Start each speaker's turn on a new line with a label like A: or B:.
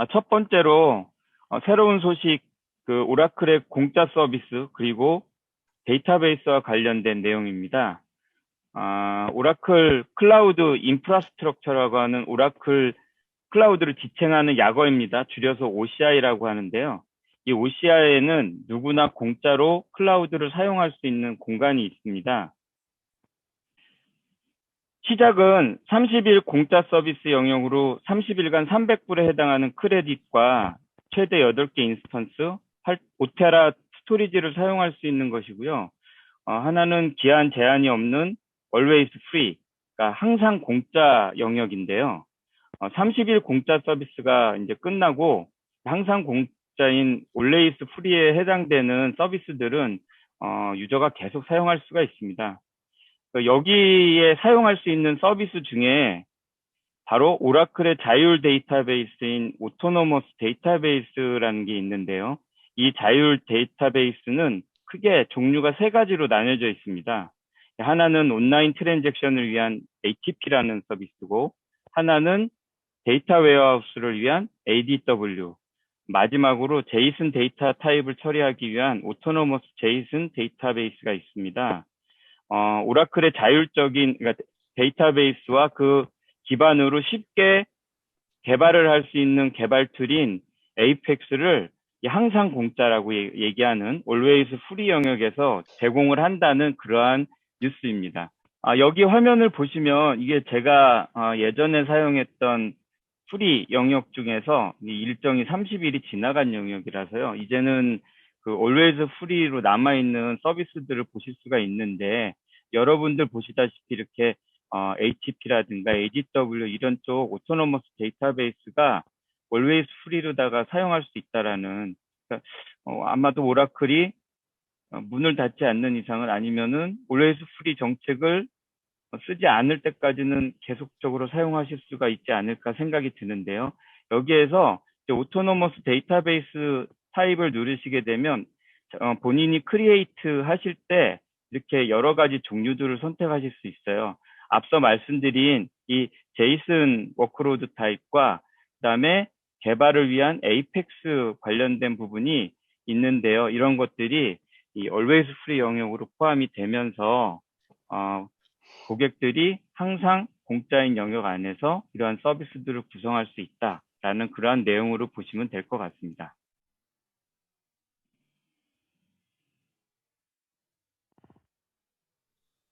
A: 아, 첫 번째로 어, 새로운 소식, 그 오라클의 공짜 서비스 그리고 데이터베이스와 관련된 내용입니다. 아, 오라클 클라우드 인프라스트럭처라고 하는 오라클 클라우드를 지칭하는 약어입니다. 줄여서 OCI라고 하는데요. 이 OCI에는 누구나 공짜로 클라우드를 사용할 수 있는 공간이 있습니다. 시작은 30일 공짜 서비스 영역으로 30일간 300불에 해당하는 크레딧과 최대 8개 인스턴스, 5테라 스토리지를 사용할 수 있는 것이고요. 어, 하나는 기한 제한이 없는 always free, 그러니까 항상 공짜 영역인데요. 어, 30일 공짜 서비스가 이제 끝나고 항상 공짜인 always free에 해당되는 서비스들은 어, 유저가 계속 사용할 수가 있습니다. 그 여기에 사용할 수 있는 서비스 중에 바로 오라클의 자율 데이터베이스인 오토노머스 데이터베이스라는 게 있는데요. 이 자율 데이터베이스는 크게 종류가 세 가지로 나뉘어져 있습니다. 하나는 온라인 트랜잭션을 위한 ATP라는 서비스고, 하나는 데이터 웨어하우스를 위한 ADW, 마지막으로 제이슨 데이터 타입을 처리하기 위한 오토노머스 제이슨 데이터베이스가 있습니다. 어, 오라클의 자율적인 그러니까 데이터베이스와 그 기반으로 쉽게 개발을 할 수 있는 개발 툴인 에이펙스를 항상 공짜라고 얘기하는 always free 영역에서 제공을 한다는 그러한 뉴스입니다. 아, 여기 화면을 보시면 이게 제가 아, 예전에 사용했던 프리 영역 중에서 일정이 30일이 지나간 영역이라서요. 이제는 그 always free로 남아있는 서비스들을 보실 수가 있는데 여러분들 보시다시피 이렇게 어, HTTP라든가 ADW 이런 쪽 오토노머스 데이터베이스가 always free로다가 사용할 수 있다라는 그러니까, 어, 아마도 오라클이 어, 문을 닫지 않는 이상은 아니면은 always free 정책을 쓰지 않을 때까지는 계속적으로 사용하실 수가 있지 않을까 생각이 드는데요. 여기에서 오토노머스 데이터베이스 타입을 누르시게 되면 어, 본인이 크리에이트 하실 때 이렇게 여러 가지 종류들을 선택하실 수 있어요. 앞서 말씀드린 이 제이슨 워크로드 타입과 그다음에 개발을 위한 에이펙스 관련된 부분이 있는데요. 이런 것들이 이 always free 영역으로 포함이 되면서 어, 고객들이 항상 공짜인 영역 안에서 이러한 서비스들을 구성할 수 있다라는 그러한 내용으로 보시면 될 것 같습니다.